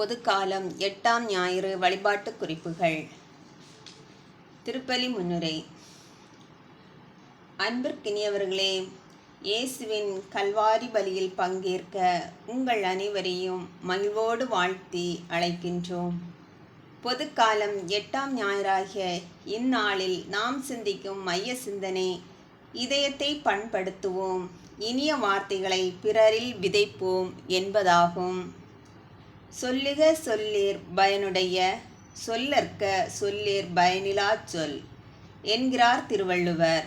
பொதுக்காலம் எட்டாம் ஞாயிறு வழிபாட்டு குறிப்புகள். திருப்பலி முன்னுரை. அன்பிற்கினியவர்களே இயேசுவின் கல்வாரி பலியில் பங்கேற்க உங்கள் அனைவரையும் மகிழ்வோடு வாழ்த்தி அழைக்கின்றோம். பொதுக்காலம் எட்டாம் ஞாயிறாகிய இந்நாளில் நாம் சிந்திக்கும் மைய சிந்தனை இதயத்தை பண்படுத்துவோம் இனிய வார்த்தைகளை பிறரில் விதைப்போம் என்பதாகும். சொல்லுக சொல்லீர் பயனுடைய சொல்லற்க சொல்லீர் பயனிலா சொல் என்கிறார் திருவள்ளுவர்.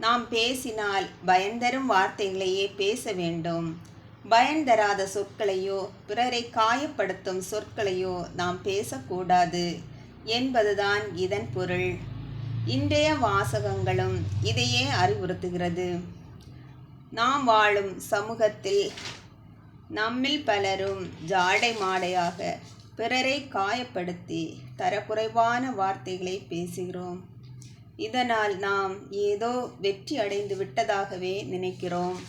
நாம் பேசினால் பயன் தரும் வார்த்தைகளையே பேச வேண்டும். பயன் தராத சொற்களையோ பிறரை காயப்படுத்தும் சொற்களையோ நாம் பேசக்கூடாது என்பதுதான் இதன் பொருள். இன்றைய வாசகங்களும் இதையே அறிவுறுத்துகிறது. நாம் வாழும் சமூகத்தில் நம்மில் பலரும் ஜாடை மாடையாக பிறரை காயப்படுத்தி தரக்குறைவான வார்த்தைகளை பேசுகிறோம். இதனால் நாம் ஏதோ வெற்றி அடைந்து விட்டதாகவே நினைக்கிறோம்.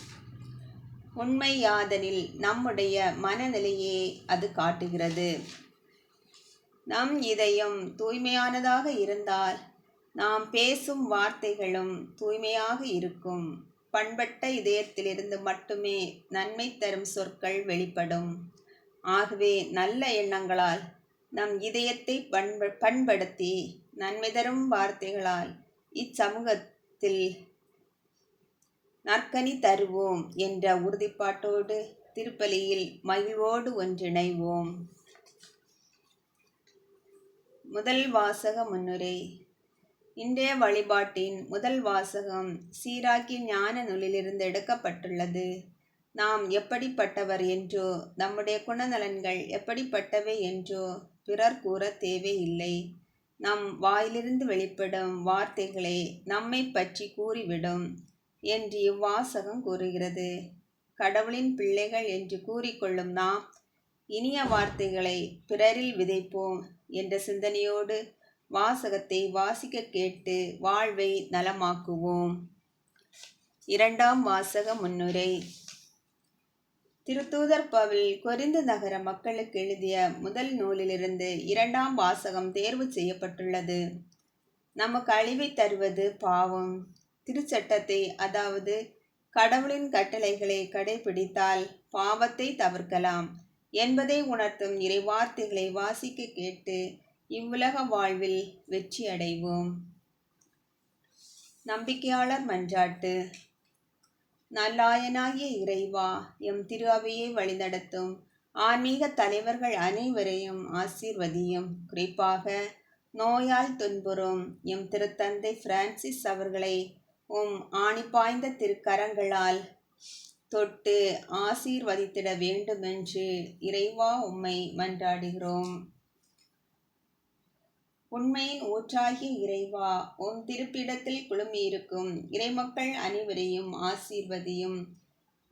உண்மை யாதனில் நம்முடைய மனநிலையே அது காட்டுகிறது. நம் இதயம் தூய்மையானதாக இருந்தால் நாம் பேசும் வார்த்தைகளும் தூய்மையாக இருக்கும். பண்பட்ட இதயத்திலிருந்து மட்டுமே நன்மை தரும் சொற்கள் வெளிப்படும். ஆகவே நல்ல எண்ணங்களால் நம் இதயத்தை பண்ப பண்படுத்தி நன்மை தரும் வார்த்தைகளால் இச்சமூகத்தில் நற்கனி தருவோம் என்ற உறுதிப்பாட்டோடு திருப்பலியில் மகிழ்வோடு ஒன்றிணைவோம். முதல் வாசக முன்னுரை இன்றைய வழிபாட்டின் முதல் வாசகம் சீராக்கி ஞான நூலிலிருந்து எடுக்கப்பட்டுள்ளது. நாம் எப்படிப்பட்டவர் என்றோ நம்முடைய குணநலன்கள் எப்படிப்பட்டவை என்றோ பிறர் கூற தேவையில்லை. நம் வாயிலிருந்து வெளிப்படும் வார்த்தைகளை நம்மை பற்றி கூறிவிடும் என்று இவ்வாசகம் கூறுகிறது. கடவுளின் பிள்ளைகள் என்று கூறிக்கொள்ளும் நாம் இனிய வார்த்தைகளை பிறரில் விதைப்போம் என்ற சிந்தனையோடு வாசகத்தை வாசிக்க கேட்டு வாழ்வை நலமாக்குவோம். இரண்டாம் வாசக முன்னுரை. திருத்தூதர் பவில் கொரிந்து நகர மக்களுக்கு எழுதிய முதல் நூலிலிருந்து இரண்டாம் வாசகம் தேர்வு செய்யப்பட்டுள்ளது. நமக்கு அழிவை தருவது பாவம். திருச்சட்டத்தை அதாவது கடவுளின் கட்டளைகளை கடைபிடித்தால் பாவத்தை தவிர்க்கலாம் என்பதை உணர்த்தும் இறைவார்த்தைகளை வாசிக்க கேட்டு இவ்வுலக வாழ்வில் வெற்றி அடைவோம். நம்பிக்கையாளர் மன்றாட்டு. நல்லாயனாகிய இறைவா எம் திருவையை வழிநடத்தும். ஆன்மீக தலைவர்கள் அனைவரையும் ஆசீர்வதியும். குறிப்பாக நோயால் துன்புறும் எம் திருத்தந்தை பிரான்சிஸ் அவர்களை உம் ஆணிப்பாய்ந்த திருக்கரங்களால் தொட்டு ஆசீர்வதித்திட வேண்டுமென்று இறைவா உம்மை மன்றாடுகிறோம். உண்மையின் ஊற்றாகிய இறைவா உன் திருப்பிடத்தில் குழுமியிருக்கும் இறைமக்கள் அனைவரையும் ஆசீர்வதியும்.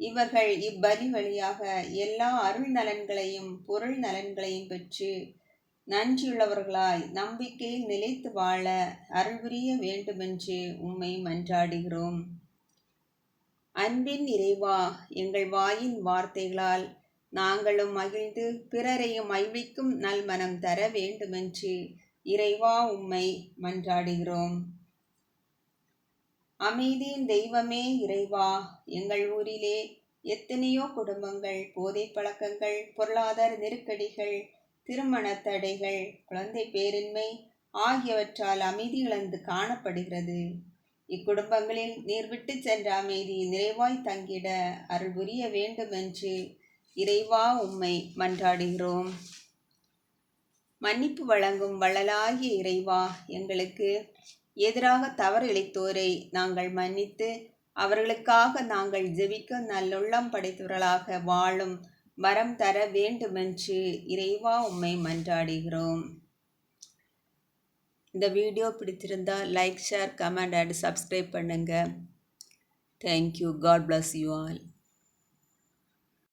இவர்கள் இப்பலி வழியாக எல்லா அருள் நலன்களையும் பொருள் நலன்களையும் பெற்று நன்றியுள்ளவர்களாய் நம்பிக்கையில் நிலைத்து வாழ அருள்புரிய வேண்டுமென்று உம்மை மன்றாடுகிறோம். அன்பின் இறைவா எங்கள் வாயின் வார்த்தைகளால் நாங்களும் மகிழ்ந்து பிறரையும் மகிழ்விக்கும் நல்மனம் தர வேண்டுமென்று இறைவா உம்மை மன்றாடுகிறோம். அமைதியின் தெய்வமே இறைவா எங்கள் ஊரிலே எத்தனையோ குடும்பங்கள் போதை பழக்கங்கள் பொருளாதார நெருக்கடிகள் திருமண தடைகள் குழந்தை பேரின்மை ஆகியவற்றால் அமைதி இழந்து காணப்படுகிறது. இக்குடும்பங்களில் நீர் விட்டு சென்ற அமைதி நிறைவாய் தங்கிட அருள் புரிய வேண்டுமென்று இறைவா உம்மை மன்றாடுகிறோம். மன்னிப்பு வழங்கும் வள்ளலாகிய இறைவா எங்களுக்கு எதிராக தவறு இழைத்தோரை நாங்கள் மன்னித்து அவர்களுக்காக நாங்கள் ஜெபிக்க நல்லுள்ளம் படைத்தவர்களாக வாழும் வரம் தர வேண்டுமென்று இறைவா உம்மை மன்றாடுகிறோம். இந்த வீடியோ பிடித்திருந்தால் like share comment and subscribe பண்ணுங்கள் thank you God bless you all